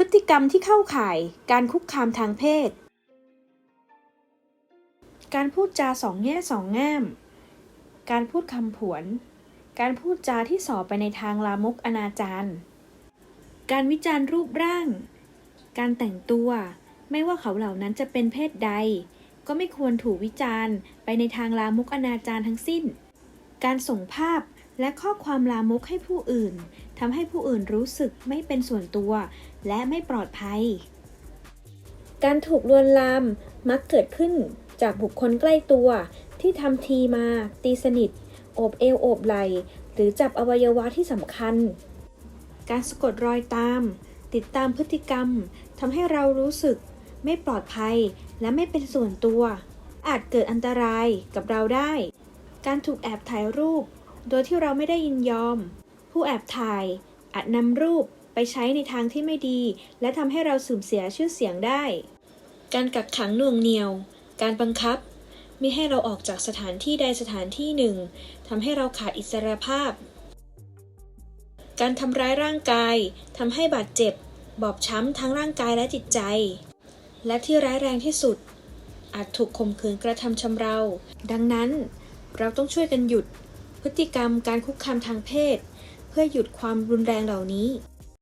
พฤติกรรมที่เข้าข่ายการคุกคามทางเพศ การพูดจาสองแง่สองแง่ม การพูดคำผวน การพูดจาที่ส่อไปในทางลามกอนาจารการวิจารณ์รูปร่าง การแต่งตัว ไม่ว่าเขาเหล่านั้นจะเป็นเพศใด ก็ไม่ควรถูกวิจารณ์ไปในทางลามกอนาจารทั้งสิ้น การส่งภาพ และข้อความลามกให้ผู้อื่นทำให้ผู้อื่นรู้สึกไม่เป็นส่วนตัว และไม่ปลอดภัย การถูกลวนลามมักเกิดขึ้นจากบุคคลใกล้ตัว ที่ทำทีมา ตีสนิท โอบเอวโอบไหล่หรือจับอวัยวะที่สำคัญ การสะกดรอยตาม ติดตามพฤติกรรมทำให้เรารู้สึก ไม่ปลอดภัยและไม่เป็นส่วนตัว อาจเกิดอันตรายกับเราได้ การถูกแอบถ่ายรูป โดยที่เราไม่ได้ยินยอม ผู้แอบถ่ายอาจนำรูปไปใช้ในทางที่ไม่ดี และทำให้เราเสื่อมเสียชื่อเสียงได้ การกักขังหน่วงเหนียว การบังคับมิให้เราออกจากสถานที่ใดสถานที่หนึ่งทำให้เราขาดอิสรภาพ การทำร้ายร่างกายทำให้บาดเจ็บ บอบช้ำทั้งร่างกายและจิตใจ และที่ร้ายแรงที่สุด อาจถูกข่มขืนกระทำชำเรา ดังนั้นเราต้องช่วยกันหยุด พฤติกรรมการคุกคามทางเพศ เพื่อหยุดความรุนแรงเหล่านี้